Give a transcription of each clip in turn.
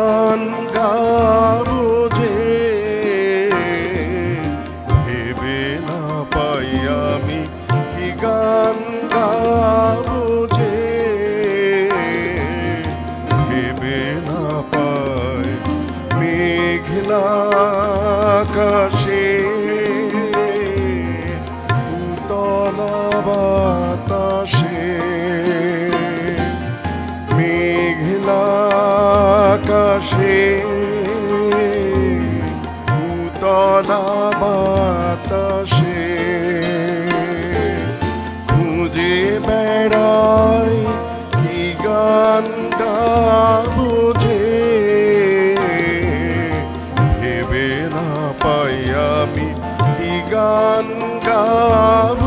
গান গাবো যে, ভেবে না পাই আমি কি গান গাবো যে, ভেবে না পাই মেঘলা কাশে আকাশে উতলা বাতাসে। খুঁজে বেড়াই কি গান গাবো যে ভেবে না পাই আমি কি গান গাবো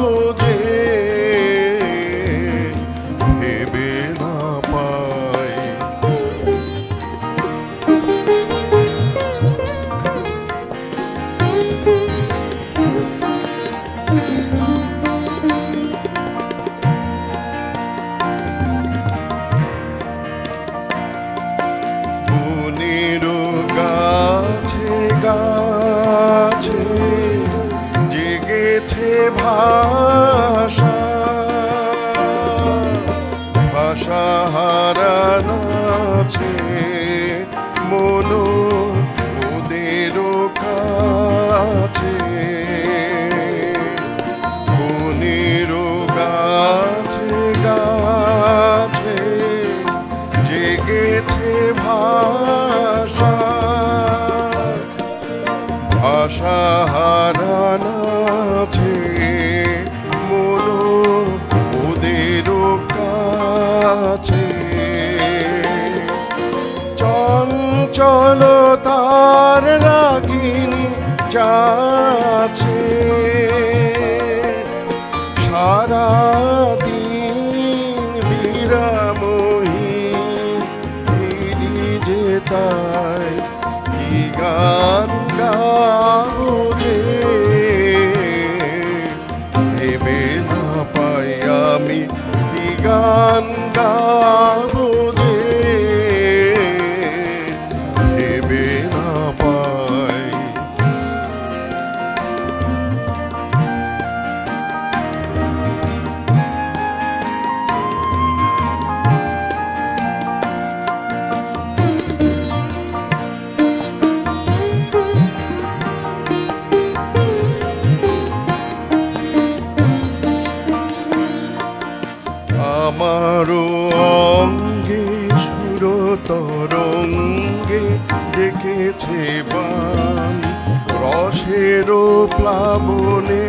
জেগেছে ভাষা। ভাষা হারানো আছে মন ওদের কাছে। বনের গাছে গাছে জেগেছে ভাষা। ভাষা হারানাছে মন ওদের কাছে। চঞ্চল তার রাগিনী যাচ্ছে। সারাদিন বিরামহী ফিরি যে গান গাবো আমারও অঙ্গে সুরতরঙ্গে ডেকেছে বান। রসেরও প্লাবনে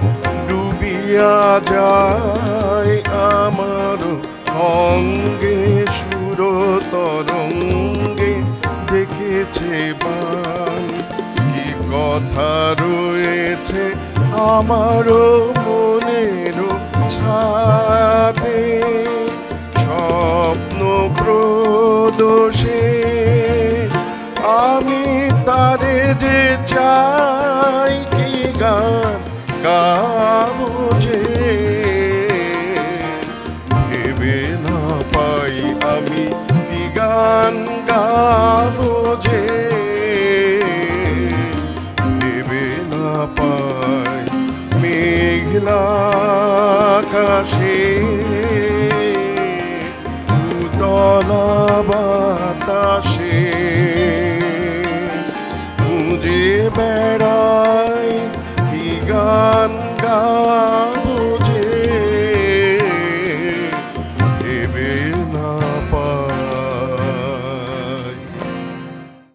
ডুবিয়া যায় আমারও অঙ্গে সুরতরঙ্গে দেখেছে বান। কি কথা রয়েছে আমারও মনেরও ছাতে প্রদোষে আমি তারে যে চাই কি গান যে ভেবে না পাই আমি কি গান যে ভেবে না পাই মেঘলা আকাশে। উতলা